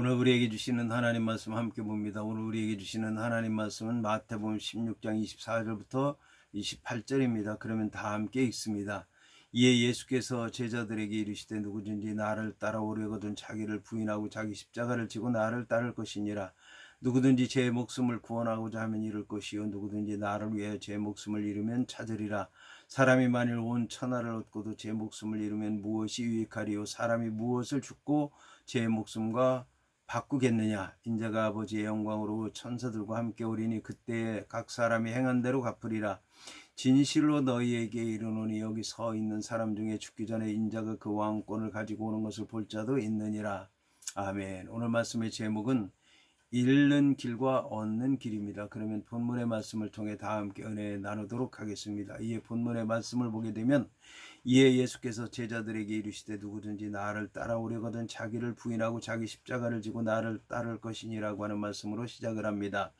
오늘 우리에게 주시는 하나님 말씀 함께 봅니다. 오늘 우리에게 주시는 하나님 말씀은 마태복음 16장 24절부터 28절입니다. 그러면 다 함께 읽습니다. 이에 예수께서 제자들에게 이르시되 누구든지 나를 따라오려거든 자기를 부인하고 자기 십자가를 지고 나를 따를 것이니라. 누구든지 제 목숨을 구원하고자 하면 잃을 것이요 누구든지 나를 위해 제 목숨을 잃으면 찾으리라. 사람이 만일 온 천하를 얻고도 제 목숨을 잃으면 무엇이 유익하리요 사람이 무엇을 죽고 제 목숨과 바꾸겠느냐 인자가 아버지의 영광으로 천사들과 함께 오리니 그때에 각 사람이 행한 대로 갚으리라 진실로 너희에게 이르노니 여기 서 있는 사람 중에 죽기 전에 인자가 그 왕권을 가지고 오는 것을 볼 자도 있느니라 아멘 오늘 말씀의 제목은 잃는 길과 얻는 길입니다. 그러면 본문의 말씀을 통해 다 함께 은혜 나누도록 하겠습니다. 이에 본문의 말씀을 보게 되면 이에 예수께서 제자들에게 이르시되 누구든지 나를 따라오려거든 자기를 부인하고 자기 십자가를 지고 나를 따를 것이니라고 하는 말씀으로 시작을 합니다.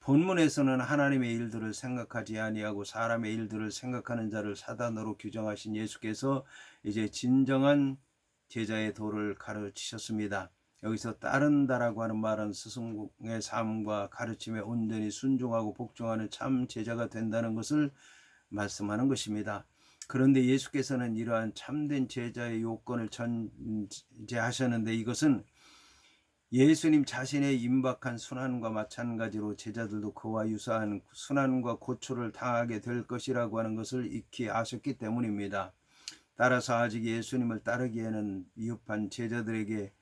본문에서는 하나님의 일들을 생각하지 아니하고 사람의 일들을 생각하는 자를 사단으로 규정하신 예수께서 이제 진정한 제자의 도를 가르치셨습니다. 여기서 따른다라고 하는 말은 스승의 삶과 가르침에 온전히 순종하고 복종하는 참 제자가 된다는 것을 말씀하는 것입니다. 그런데 예수께서는 이러한 참된 제자의 요건을 전제하셨는데 이것은 예수님 자신의 임박한 순환과 마찬가지로 제자들도 그와 유사한 순환과 고초를 당하게 될 것이라고 하는 것을 익히 아셨기 때문입니다. 따라서 아직 예수님을 따르기에는 미흡한 제자들에게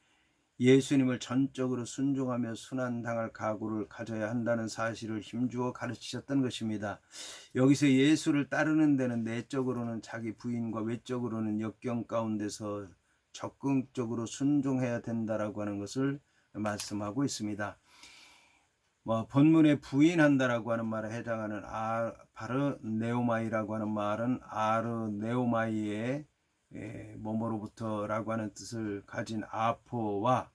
예수님을 전적으로 순종하며 순환당할 각오를 가져야 한다는 사실을 힘주어 가르치셨던 것입니다. 여기서 예수를 따르는 데는 내적으로는 자기 부인과 외적으로는 역경 가운데서 적극적으로 순종해야 된다라고 하는 것을 말씀하고 있습니다. 뭐 본문에 부인한다라고 하는 말에 해당하는 아, 바르네오마이라고 하는 말은 아르네오마이의 예, 뭐뭐로부터라고 하는 뜻을 가진 아포와 어,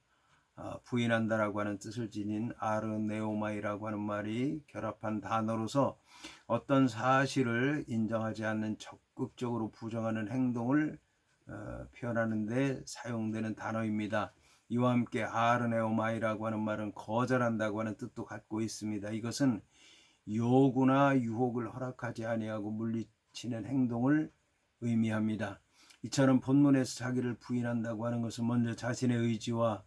부인한다라고 하는 뜻을 지닌 아르네오마이라고 하는 말이 결합한 단어로서 어떤 사실을 인정하지 않는 적극적으로 부정하는 행동을 어, 표현하는데 사용되는 단어입니다. 이와 함께 아르네오마이라고 하는 말은 거절한다고 하는 뜻도 갖고 있습니다. 이것은 요구나 유혹을 허락하지 아니하고 물리치는 행동을 의미합니다. 이처럼 본문에서 자기를 부인한다고 하는 것은 먼저 자신의 의지와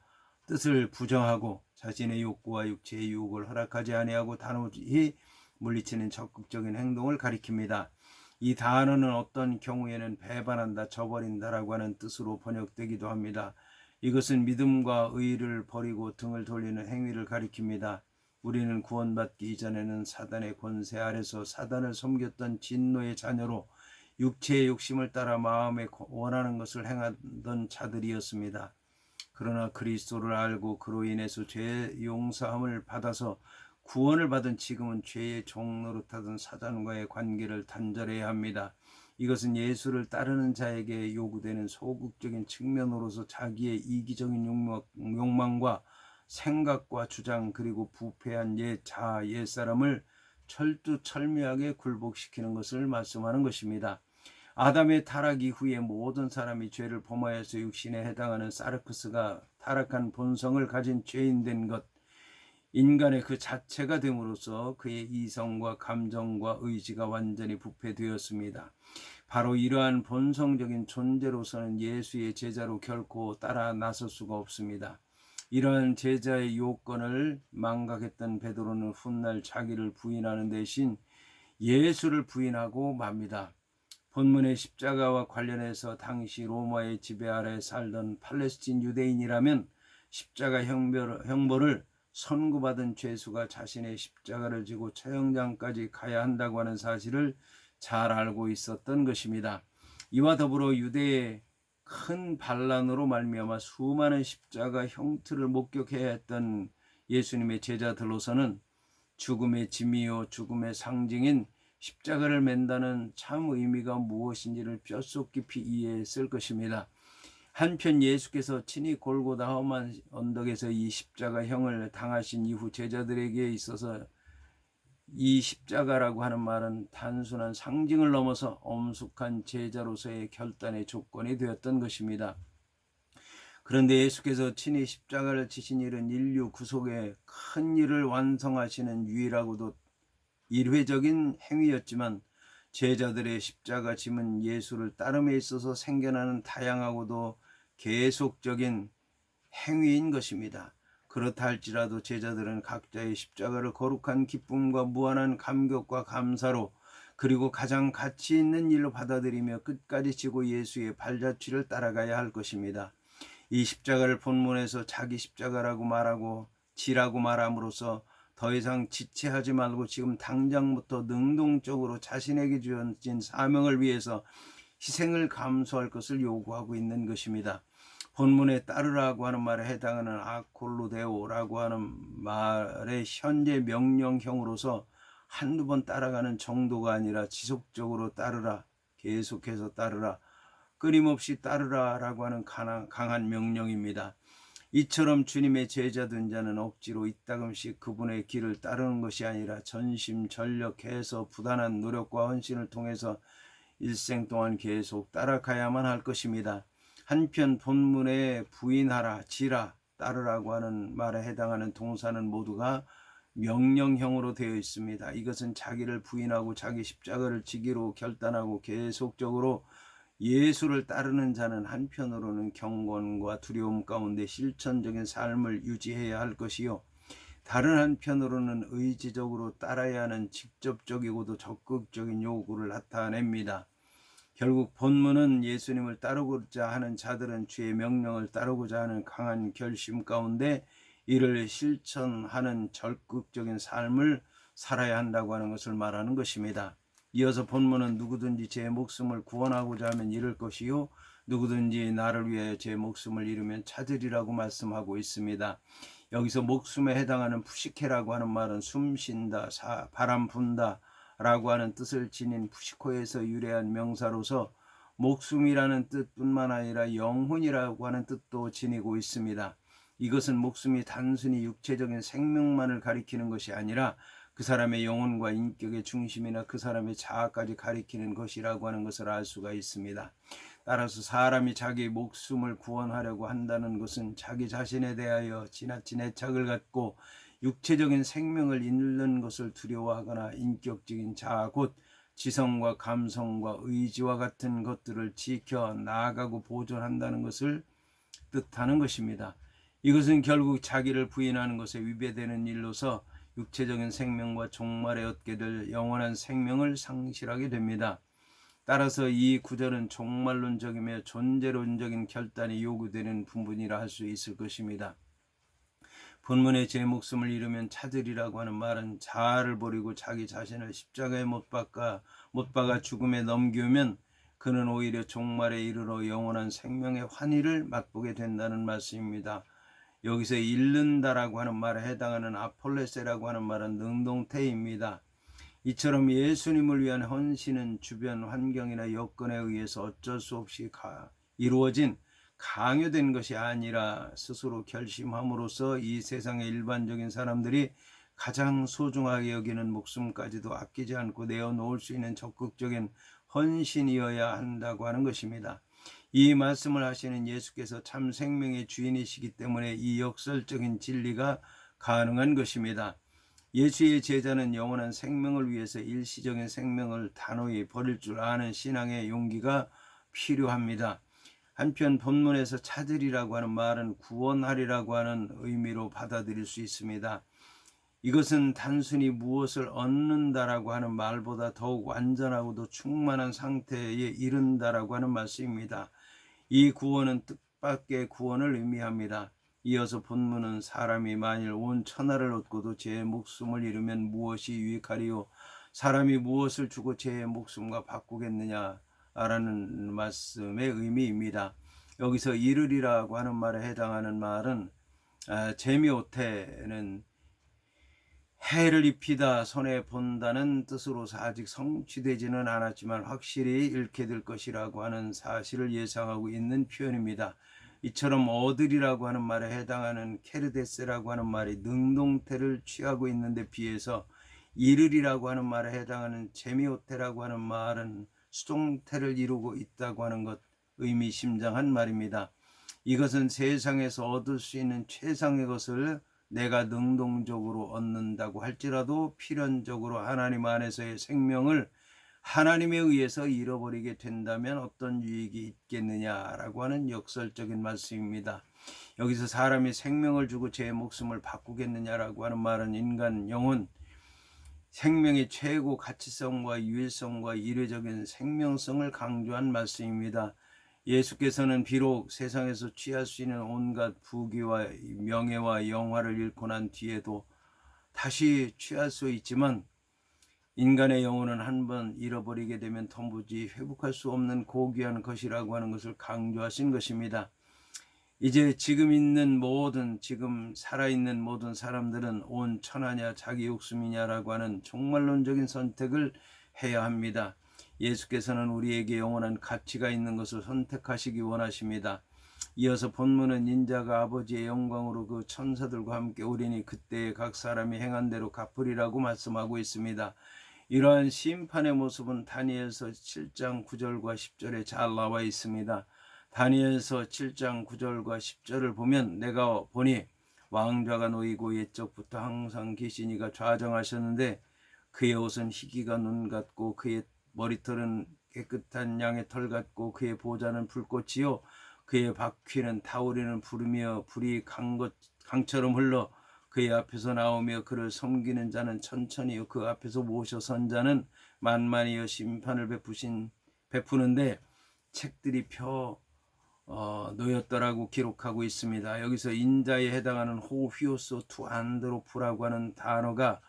뜻을 부정하고 자신의 욕구와 육체의 유혹을 허락하지 아니하고 단호히 물리치는 적극적인 행동을 가리킵니다. 이 단어는 어떤 경우에는 배반한다, 저버린다라고 하는 뜻으로 번역되기도 합니다. 이것은 믿음과 의를 버리고 등을 돌리는 행위를 가리킵니다. 우리는 구원받기 이전에는 사단의 권세 아래서 사단을 섬겼던 진노의 자녀로 육체의 욕심을 따라 마음에 원하는 것을 행하던 자들이었습니다. 그러나 그리스도를 알고 그로 인해서 죄 용서함을 받아서 구원을 받은 지금은 죄의 종노릇하던 사단과의 관계를 단절해야 합니다. 이것은 예수를 따르는 자에게 요구되는 소극적인 측면으로서 자기의 이기적인 욕망과 생각과 주장 그리고 부패한 옛 자아 옛사람을 철두철미하게 굴복시키는 것을 말씀하는 것입니다. 아담의 타락 이후에 모든 사람이 죄를 범하여서 육신에 해당하는 사르크스가 타락한 본성을 가진 죄인 된 것, 인간의 그 자체가 됨으로써 그의 이성과 감정과 의지가 완전히 부패되었습니다. 바로 이러한 본성적인 존재로서는 예수의 제자로 결코 따라 나설 수가 없습니다. 이러한 제자의 요건을 망각했던 베드로는 훗날 자기를 부인하는 대신 예수를 부인하고 맙니다. 본문의 십자가와 관련해서 당시 로마의 지배 아래 살던 팔레스틴 유대인이라면 십자가 형벌을 선고받은 죄수가 자신의 십자가를 지고 처형장까지 가야 한다고 하는 사실을 잘 알고 있었던 것입니다. 이와 더불어 유대의 큰 반란으로 말미암아 수많은 십자가 형틀을 목격해야 했던 예수님의 제자들로서는 죽음의 짐이요 죽음의 상징인 십자가를 맨다는 참 의미가 무엇인지를 뼛속 깊이 이해했을 것입니다. 한편 예수께서 친히 골고다 험한 언덕에서 이 십자가형을 당하신 이후 제자들에게 있어서 이 십자가라고 하는 말은 단순한 상징을 넘어서 엄숙한 제자로서의 결단의 조건이 되었던 것입니다. 그런데 예수께서 친히 십자가를 지신 일은 인류 구속의 큰 일을 완성하시는 유일하고도 일회적인 행위였지만 제자들의 십자가 짐은 예수를 따름에 있어서 생겨나는 다양하고도 계속적인 행위인 것입니다. 그렇다 할지라도 제자들은 각자의 십자가를 거룩한 기쁨과 무한한 감격과 감사로 그리고 가장 가치 있는 일로 받아들이며 끝까지 지고 예수의 발자취를 따라가야 할 것입니다. 이 십자가를 본문에서 자기 십자가라고 말하고 지라고 말함으로써 더 이상 지체하지 말고 지금 당장부터 능동적으로 자신에게 주어진 사명을 위해서 희생을 감수할 것을 요구하고 있는 것입니다. 본문에 따르라고 하는 말에 해당하는 아콜로데오라고 하는 말의 현재 명령형으로서 한두 번 따라가는 정도가 아니라 지속적으로 따르라, 계속해서 따르라, 끊임없이 따르라라고 하는 강한 명령입니다. 이처럼 주님의 제자 된 자는 억지로 이따금씩 그분의 길을 따르는 것이 아니라 전심 전력해서 부단한 노력과 헌신을 통해서 일생 동안 계속 따라가야만 할 것입니다. 한편 본문에 부인하라, 지라, 따르라고 하는 말에 해당하는 동사는 모두가 명령형으로 되어 있습니다. 이것은 자기를 부인하고 자기 십자가를 지기로 결단하고 계속적으로 예수를 따르는 자는 한편으로는 경건과 두려움 가운데 실천적인 삶을 유지해야 할 것이요. 다른 한편으로는 의지적으로 따라야 하는 직접적이고도 적극적인 요구를 나타냅니다. 결국 본문은 예수님을 따르고자 하는 자들은 주의 명령을 따르고자 하는 강한 결심 가운데 이를 실천하는 적극적인 삶을 살아야 한다고 하는 것을 말하는 것입니다. 이어서 본문은 누구든지 제 목숨을 구원하고자 하면 잃을 것이요 누구든지 나를 위해 제 목숨을 잃으면 찾으리라고 말씀하고 있습니다. 여기서 목숨에 해당하는 푸시케라고 하는 말은 숨 쉰다, 바람 분다 라고 하는 뜻을 지닌 푸시코에서 유래한 명사로서 목숨이라는 뜻뿐만 아니라 영혼이라고 하는 뜻도 지니고 있습니다. 이것은 목숨이 단순히 육체적인 생명만을 가리키는 것이 아니라 그 사람의 영혼과 인격의 중심이나 그 사람의 자아까지 가리키는 것이라고 하는 것을 알 수가 있습니다. 따라서 사람이 자기 목숨을 구원하려고 한다는 것은 자기 자신에 대하여 지나친 애착을 갖고 육체적인 생명을 잃는 것을 두려워하거나 인격적인 자아 곧 지성과 감성과 의지와 같은 것들을 지켜 나아가고 보존한다는 것을 뜻하는 것입니다. 이것은 결국 자기를 부인하는 것에 위배되는 일로서 육체적인 생명과 종말에 얻게 될 영원한 생명을 상실하게 됩니다. 따라서 이 구절은 종말론적이며 존재론적인 결단이 요구되는 부분이라 할 수 있을 것입니다. 본문에 제 목숨을 잃으면 찾으리라고 하는 말은 자아를 버리고 자기 자신을 십자가에 못 박아 못 박아 죽음에 넘기면 그는 오히려 종말에 이르러 영원한 생명의 환희를 맛보게 된다는 말씀입니다. 여기서 잃는다라고 하는 말에 해당하는 아폴레세라고 하는 말은 능동태입니다. 이처럼 예수님을 위한 헌신은 주변 환경이나 여건에 의해서 어쩔 수 없이 이루어진 강요된 것이 아니라 스스로 결심함으로써 이 세상의 일반적인 사람들이 가장 소중하게 여기는 목숨까지도 아끼지 않고 내어놓을 수 있는 적극적인 헌신이어야 한다고 하는 것입니다. 이 말씀을 하시는 예수께서 참 생명의 주인이시기 때문에 이 역설적인 진리가 가능한 것입니다. 예수의 제자는 영원한 생명을 위해서 일시적인 생명을 단호히 버릴 줄 아는 신앙의 용기가 필요합니다. 한편 본문에서 찾으리라고 하는 말은 구원하리라고 하는 의미로 받아들일 수 있습니다. 이것은 단순히 무엇을 얻는다라고 하는 말보다 더욱 완전하고도 충만한 상태에 이른다라고 하는 말씀입니다. 이 구원은 뜻밖의 구원을 의미합니다. 이어서 본문은 사람이 만일 온 천하를 얻고도 제 목숨을 잃으면 무엇이 유익하리요? 사람이 무엇을 주고 제 목숨과 바꾸겠느냐? 라는 말씀의 의미입니다. 여기서 이르리라고 하는 말에 해당하는 말은 아, 재미오태는 해를 입히다 손해 본다는 뜻으로서 아직 성취되지는 않았지만 확실히 잃게 될 것이라고 하는 사실을 예상하고 있는 표현입니다. 이처럼 얻으리라고 하는 말에 해당하는 케르데스라고 하는 말이 능동태를 취하고 있는데 비해서 이르리라고 하는 말에 해당하는 제미오테라고 하는 말은 수동태를 이루고 있다고 하는 것 의미심장한 말입니다. 이것은 세상에서 얻을 수 있는 최상의 것을 내가 능동적으로 얻는다고 할지라도 필연적으로 하나님 안에서의 생명을 하나님에 의해서 잃어버리게 된다면 어떤 유익이 있겠느냐라고 하는 역설적인 말씀입니다. 여기서 사람이 생명을 주고 제 목숨을 바꾸겠느냐라고 하는 말은 인간 영혼 생명의 최고 가치성과 유일성과 이례적인 생명성을 강조한 말씀입니다. 예수께서는 비록 세상에서 취할 수 있는 온갖 부귀와 명예와 영화를 잃고 난 뒤에도 다시 취할 수 있지만 인간의 영혼은 한 번 잃어버리게 되면 도무지 회복할 수 없는 고귀한 것이라고 하는 것을 강조하신 것입니다. 이제 지금 있는 모든 지금 살아있는 모든 사람들은 온 천하냐 자기 욕심이냐라고 하는 종말론적인 선택을 해야 합니다. 예수께서는 우리에게 영원한 가치가 있는 것을 선택하시기 원하십니다. 이어서 본문은 인자가 아버지의 영광으로 그 천사들과 함께 오리니 그때 각 사람이 행한 대로 갚으리라고 말씀하고 있습니다. 이러한 심판의 모습은 다니엘서 7장 9절과 10절에 잘 나와 있습니다. 다니엘서 7장 9절과 10절을 보면 내가 보니 왕좌가 놓이고 옛적부터 항상 계시니가 좌정하셨는데 그의 옷은 희기가 눈 같고 그의 머리털은 깨끗한 양의 털 같고 그의 보좌는 불꽃이요. 그의 바퀴는 타오르는 불이며 불이 강것 강처럼 흘러 그의 앞에서 나오며 그를 섬기는 자는 천천히요. 그 앞에서 모셔 선 자는 만만히요. 심판을 베푸신 베푸는데 책들이 펴 어, 놓였더라고 기록하고 있습니다. 여기서 인자에 해당하는 호휘오스 투안드로프라고 하는 단어가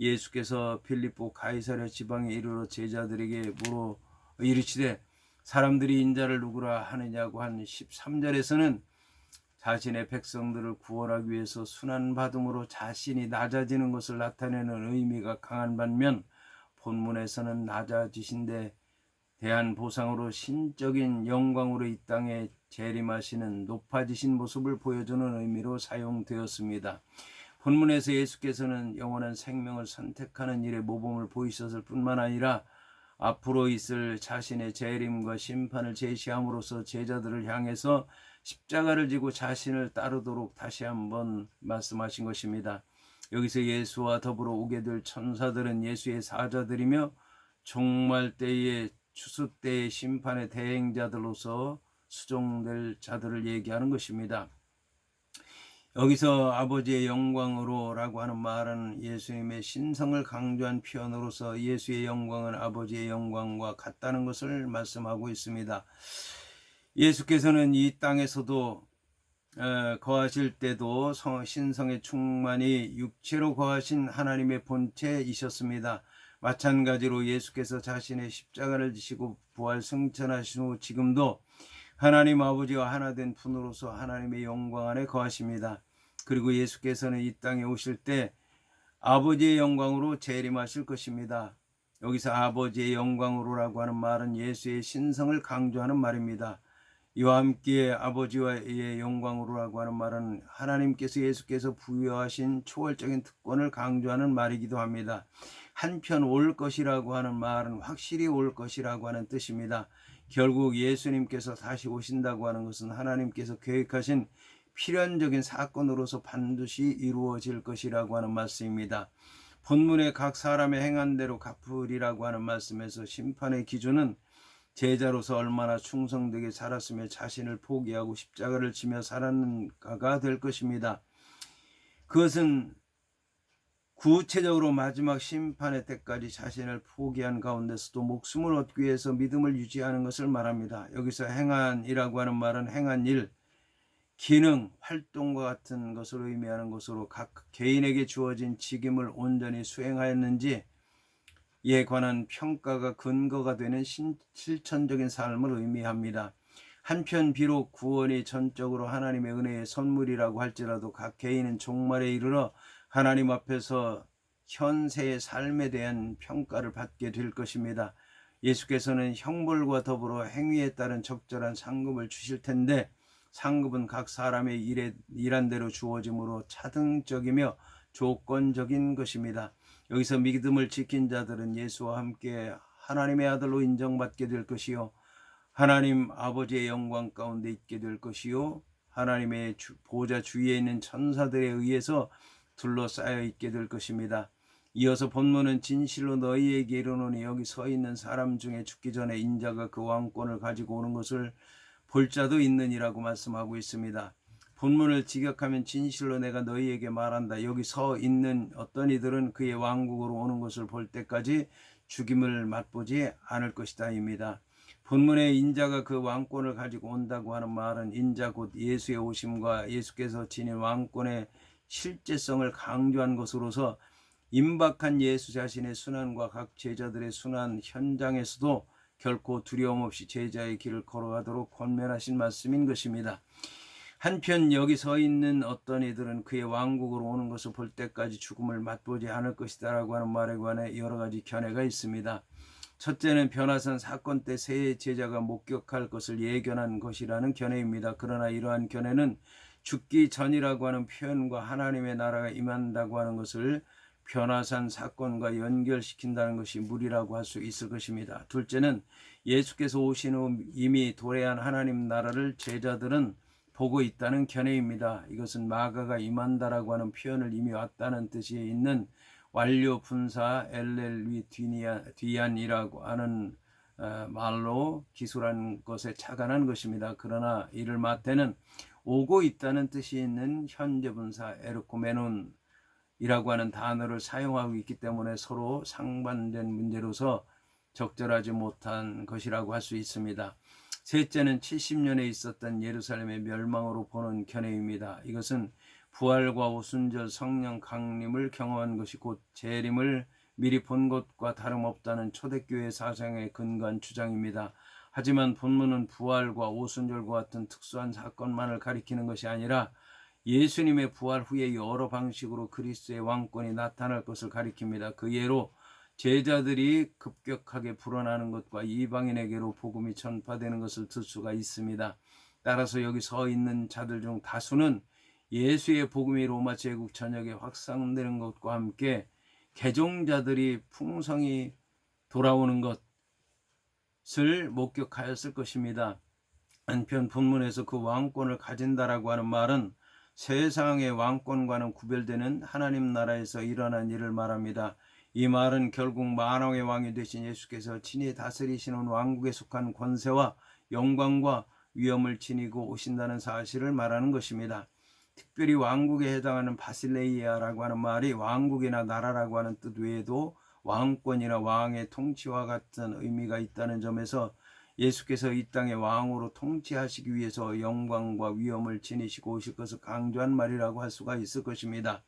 예수께서 필리포 가이사랴 지방에 이르러 제자들에게 물어 이르시되 사람들이 인자를 누구라 하느냐고 한 13절에서는 자신의 백성들을 구원하기 위해서 순환받음으로 자신이 낮아지는 것을 나타내는 의미가 강한 반면 본문에서는 낮아지신데 대한 보상으로 신적인 영광으로 이 땅에 재림하시는 높아지신 모습을 보여주는 의미로 사용되었습니다. 본문에서 예수께서는 영원한 생명을 선택하는 일에 모범을 보이셨을 뿐만 아니라 앞으로 있을 자신의 재림과 심판을 제시함으로써 제자들을 향해서 십자가를 지고 자신을 따르도록 다시 한번 말씀하신 것입니다. 여기서 예수와 더불어 오게 될 천사들은 예수의 사자들이며 종말 때의 추수 때의 심판의 대행자들로서 수종될 자들을 얘기하는 것입니다. 여기서 아버지의 영광으로라고 하는 말은 예수님의 신성을 강조한 표현으로서 예수의 영광은 아버지의 영광과 같다는 것을 말씀하고 있습니다. 예수께서는 이 땅에서도 어, 거하실 때도 신성의 충만이 육체로 거하신 하나님의 본체이셨습니다. 마찬가지로 예수께서 자신의 십자가를 지시고 부활 승천하신 후 지금도 하나님 아버지와 하나 된 분으로서 하나님의 영광 안에 거하십니다. 그리고 예수께서는 이 땅에 오실 때 아버지의 영광으로 재림하실 것입니다. 여기서 아버지의 영광으로라고 하는 말은 예수의 신성을 강조하는 말입니다. 이와 함께 아버지와의 영광으로라고 하는 말은 하나님께서 예수께서 부여하신 초월적인 특권을 강조하는 말이기도 합니다. 한편 올 것이라고 하는 말은 확실히 올 것이라고 하는 뜻입니다. 결국 예수님께서 다시 오신다고 하는 것은 하나님께서 계획하신 필연적인 사건으로서 반드시 이루어질 것이라고 하는 말씀입니다. 본문의 각 사람의 행한 대로 갚으리라고 하는 말씀에서 심판의 기준은 제자로서 얼마나 충성되게 살았으며 자신을 포기하고 십자가를 지며 살았는가가 될 것입니다. 그것은 구체적으로 마지막 심판의 때까지 자신을 포기한 가운데서도 목숨을 얻기 위해서 믿음을 유지하는 것을 말합니다. 여기서 행한이라고 하는 말은 행한 일, 기능, 활동과 같은 것을 의미하는 것으로 각 개인에게 주어진 직임을 온전히 수행하였는지 이에 관한 평가가 근거가 되는 실천적인 삶을 의미합니다. 한편 비록 구원이 전적으로 하나님의 은혜의 선물이라고 할지라도 각 개인은 종말에 이르러 하나님 앞에서 현세의 삶에 대한 평가를 받게 될 것입니다. 예수께서는 형벌과 더불어 행위에 따른 적절한 상급을 주실 텐데 상급은 각 사람의 일에 일한 대로 주어짐으로 차등적이며 조건적인 것입니다. 여기서 믿음을 지킨 자들은 예수와 함께 하나님의 아들로 인정받게 될 것이요 하나님 아버지의 영광 가운데 있게 될 것이요 하나님의 주- 보좌 주위에 있는 천사들에 의해서 둘러싸여 있게 될 것입니다. 이어서 본문은 진실로 너희에게 이르노니 여기 서 있는 사람 중에 죽기 전에 인자가 그 왕권을 가지고 오는 것을 볼 자도 있느니라고 말씀하고 있습니다. 본문을 직역하면 진실로 내가 너희에게 말한다. 여기 서 있는 어떤 이들은 그의 왕국으로 오는 것을 볼 때까지 죽임을 맛보지 않을 것이다입니다. 본문의 인자가 그 왕권을 가지고 온다고 하는 말은 인자 곧 예수의 오심과 예수께서 지닌 왕권의 실제성을 강조한 것으로서 임박한 예수 자신의 순환과 각 제자들의 순환 현장에서도 결코 두려움 없이 제자의 길을 걸어가도록 권면하신 말씀인 것입니다. 한편 여기 서 있는 어떤 이들은 그의 왕국으로 오는 것을 볼 때까지 죽음을 맛보지 않을 것이다라고 하는 말에 관해 여러 가지 견해가 있습니다. 첫째는 변화산 사건 때 세 제자가 목격할 것을 예견한 것이라는 견해입니다. 그러나 이러한 견해는 죽기 전이라고 하는 표현과 하나님의 나라가 임한다고 하는 것을 변화산 사건과 연결시킨다는 것이 무리라고 할 수 있을 것입니다. 둘째는 예수께서 오신 후 이미 도래한 하나님 나라를 제자들은 보고 있다는 견해입니다. 이것은 마가가 임한다라고 하는 표현을 이미 왔다는 뜻이 있는 완료 분사 엘렐위 뒤안이라고 하는 어, 말로 기술한 것에 착안한 것입니다. 그러나 이를 마태는 오고 있다는 뜻이 있는 현재 분사 에르코메논 이라고 하는 단어를 사용하고 있기 때문에 서로 상반된 문제로서 적절하지 못한 것이라고 할 수 있습니다. 셋째는 70년에 있었던 예루살렘의 멸망으로 보는 견해입니다. 이것은 부활과 오순절 성령 강림을 경험한 것이 곧 재림을 미리 본 것과 다름없다는 초대교회 사상의 근거한 주장입니다. 하지만 본문은 부활과 오순절과 같은 특수한 사건만을 가리키는 것이 아니라 예수님의 부활 후에 여러 방식으로 그리스도의 왕권이 나타날 것을 가리킵니다. 그 예로 제자들이 급격하게 불어나는 것과 이방인에게로 복음이 전파되는 것을 들 수가 있습니다. 따라서 여기 서 있는 자들 중 다수는 예수의 복음이 로마 제국 전역에 확산되는 것과 함께 개종자들이 풍성히 돌아오는 것을 목격하였을 것입니다. 한편 본문에서 그 왕권을 가진다라고 하는 말은 세상의 왕권과는 구별되는 하나님 나라에서 일어난 일을 말합니다. 이 말은 결국 만왕의 왕이 되신 예수께서 친히 다스리시는 왕국에 속한 권세와 영광과 위엄을 지니고 오신다는 사실을 말하는 것입니다. 특별히 왕국에 해당하는 바실레이아라고 하는 말이 왕국이나 나라라고 하는 뜻 외에도 왕권이나 왕의 통치와 같은 의미가 있다는 점에서 예수께서 이 땅의 왕으로 통치하시기 위해서 영광과 위엄을 지니시고 오실 것을 강조한 말이라고 할 수가 있을 것입니다.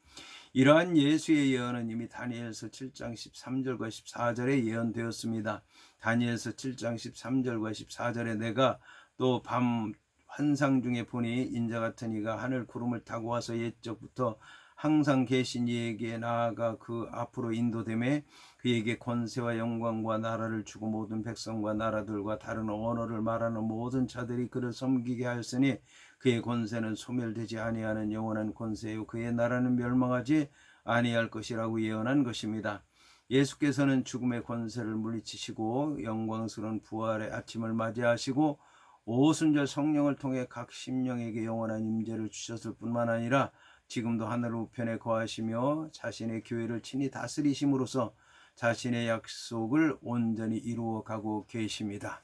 이러한 예수의 예언은 이미 다니엘서 7장 13절과 14절에 예언되었습니다. 다니엘서 7장 13절과 14절에 내가 또 밤 환상 중에 보니 인자 같은 이가 하늘 구름을 타고 와서 옛적부터 항상 계신 이에게 나아가 그 앞으로 인도됨에 그에게 권세와 영광과 나라를 주고 모든 백성과 나라들과 다른 언어를 말하는 모든 자들이 그를 섬기게 하였으니 그의 권세는 소멸되지 아니하는 영원한 권세요 그의 나라는 멸망하지 아니할 것이라고 예언한 것입니다. 예수께서는 죽음의 권세를 물리치시고 영광스러운 부활의 아침을 맞이하시고 오순절 성령을 통해 각 심령에게 영원한 임재를 주셨을 뿐만 아니라 지금도 하늘 우편에 거하시며 자신의 교회를 친히 다스리심으로써 자신의 약속을 온전히 이루어 가고 계십니다.